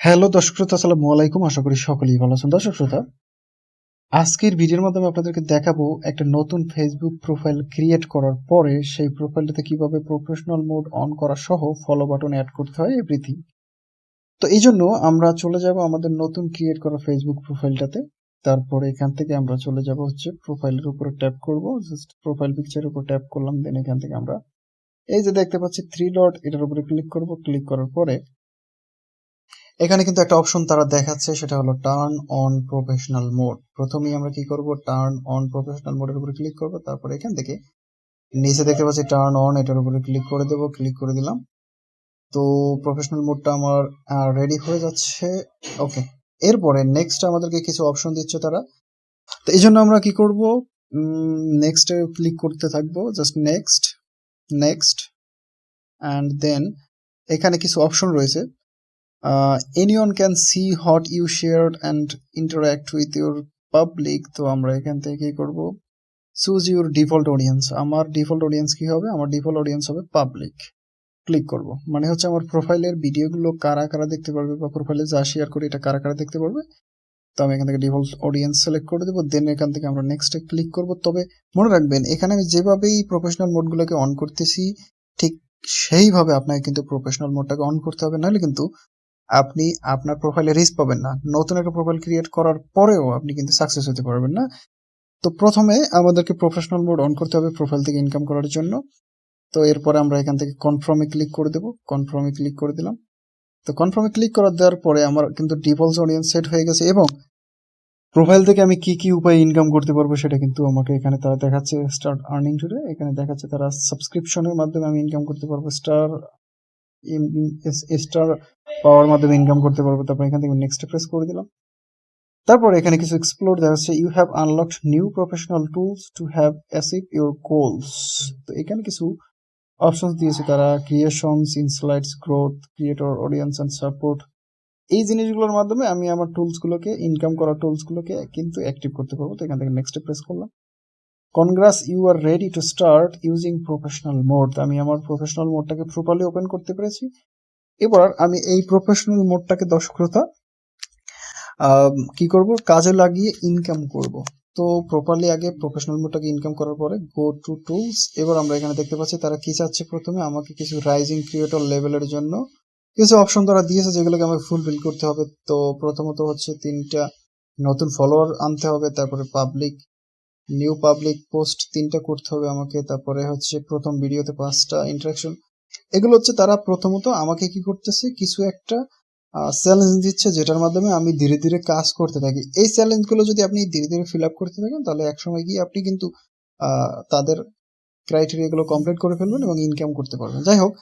Hello দর্শক শ্রোতা, আসসালামু আলাইকুম। আশা করি সকলেই ভালো আছেন। দর্শক শ্রোতা, আজকের ভিডিওর মাধ্যমে আপনাদেরকে দেখাবো একটা নতুন ফেসবুক প্রোফাইল ক্রিয়েট করার পরে সেই প্রোফাইলটাতে কীভাবে প্রফেশনাল মোড অন করা সহ ফলো বাটন অ্যাড করতে হয় এভরিথিং তো এই জন্য আমরা চলে যাব আমাদের নতুন ক্রিয়েট করা ফেসবুক প্রোফাইলটাতে তারপরে এখান থেকে আমরা চলে যাব হচ্ছে প্রোফাইলের উপরে ট্যাপ করব। জাস্ট প্রোফাইল পিকচারের উপর ট্যাপ করলাম দেন এখান থেকে আমরা এই যে দেখতে পাচ্ছি থ্রি ডট এটার উপরে ক্লিক করব। ক্লিক করার পরে এখানে কিন্তু একটা অপশন তারা দেখাচ্ছে, সেটা হলো টার্ন অন প্রফেশনাল মোড প্রথমেই আমরা কি করব? টার্ন অন প্রফেশনাল মোডের উপরে ক্লিক করব, তারপরে এখান থেকে নিচে দেখতে পাচ্ছি টার্ন অন এটার উপরে ক্লিক করে দেব ক্লিক করে দিলাম। তো প্রফেশনাল মোডটা আমার রেডি হয়ে যাচ্ছে। ওকে এরপরে নেক্সট আমাদেরকে কিছু অপশন দিচ্ছে তারা। তো এই জন্য আমরা কি করব? নেক্সটে ক্লিক করতে থাকব just next next and then এখানে কিছু অপশন রয়েছে। Anyone can see what you shared and interact with your public, তো আমরা এখান থেকে কি করব? চুজ ইউর ডিফল্ট অডিয়েন্স আমার ডিফল্ট অডিয়েন্স কি হবে? আমার ডিফল্ট অডিয়েন্স হবে পাবলিক ক্লিক করব। মানে হচ্ছে আমার প্রোফাইলের ভিডিওগুলো কারা কারা দেখতে পারবে বা প্রোফাইলে যা শেয়ার করি এটা কারা কারা দেখতে পারবে? তো আমি এখান থেকে ডিফল্ট অডিয়েন্স সিলেক্ট করে দেবো। দেন এখান থেকে আমরা নেক্সটে ক্লিক করব। তবে মনে রাখবেন, এখানে আমি যেভাবেই প্রফেশনাল মোডগুলোকে অন করতেছি, ঠিক সেইভাবে আপনাকে কিন্তু প্রফেশনাল মোডটাকে অন করতে হবে। নাহলে কিন্তু আপনি আপনার প্রোফাইলে রিস্ক পাবেন না। নতুন একটা প্রোফাইল ক্রিয়েট করার পরেও আপনি কিন্তু সাকসেস হতে পারবেন না। তো প্রথমে আমাদেরকে প্রফেশনাল মোড অন করতে হবে প্রোফাইল থেকে ইনকাম করার জন্য। তো এরপরে আমরা এখান থেকে কনফার্মে ক্লিক করে দেবো। কনফার্মে ক্লিক করে দিলাম। তো কনফার্মে ক্লিক করার দেওয়ার পরে আমার কিন্তু ডিফল্ট অডিয়েন্স সেট হয়ে গেছে এবং প্রোফাইল থেকে আমি কি কি উপায়ে ইনকাম করতে পারব সেটা কিন্তু আমাকে এখানে তারা দেখাচ্ছে। স্টার আর্নিং টুডে এখানে দেখাচ্ছে তারা সাবস্ক্রিপশনের মাধ্যমে আমি ইনকাম করতে পারব। স্টার স্টার পাওয়ার মাধ্যমে ইনকাম করতে পারব, তারপর এখান থেকে নেক্সট প্রেস করে দিলাম। তারপর এখানে কিছু এক্সপ্লোর দেখাচ্ছে you have unlocked new professional tools to have achieve your goals তো এখানে কিছু অপশনস দিয়েছে তারা creations insights growth creator audience and support এই জিনিসগুলোর মাধ্যমে আমি আমার টুলসগুলোকে ইনকাম করা টুলসগুলোকে কিন্তু অ্যাক্টিভ করতে পারব। তো এখান থেকে নেক্সট প্রেস করলাম। Congrats you are ready to start using professional mode আমি আমার প্রফেশনাল মোডটাকে প্রপারলি ওপেন করতে পেরেছি। এবার আমি এই প্রফেশনাল মোডটাকে দর্শকতা কি করব? কাজে লাগিয়ে ইনকাম করব। তো প্রপারলি আগে প্রফেশনাল মোডটাকে ইনকাম করার পরে গো টু টুলস এবার আমরা এখানে দেখতে পাচ্ছি তারা কি চাচ্ছে প্রথমে? আমাকে কিছু রাইজিং ক্রিয়েটর লেভেলের জন্য কিছু অপশন তারা দিয়েছে যেগুলোকে আমাকে ফুলফিল করতে হবে। তো প্রথমত হচ্ছে তিনটা নতুন ফলোয়ার আনতে হবে, তারপরে পাবলিক নিউ পাবলিক পোস্ট তিনটা করতে হবে আমাকে, তারপরে হচ্ছে প্রথম ভিডিওতে পাঁচটা ইন্টারাকশন এগুলো হচ্ছে তারা প্রথমত আমাকে কি করতেছে, কিছু একটা চ্যালেঞ্জ দিচ্ছে যেটার মাধ্যমে আমি ধীরে ধীরে কাজ করতে থাকি। এই চ্যালেঞ্জগুলো যদি আপনি ধীরে ধীরে ফিল আপ করতে থাকেন, তাহলে একসময় গিয়ে আপনি কিন্তু তাদের ক্রাইটেরিয়াগুলো কমপ্লিট করে ফেলবেন এবং ইনকাম করতে পারবেন। যাই হোক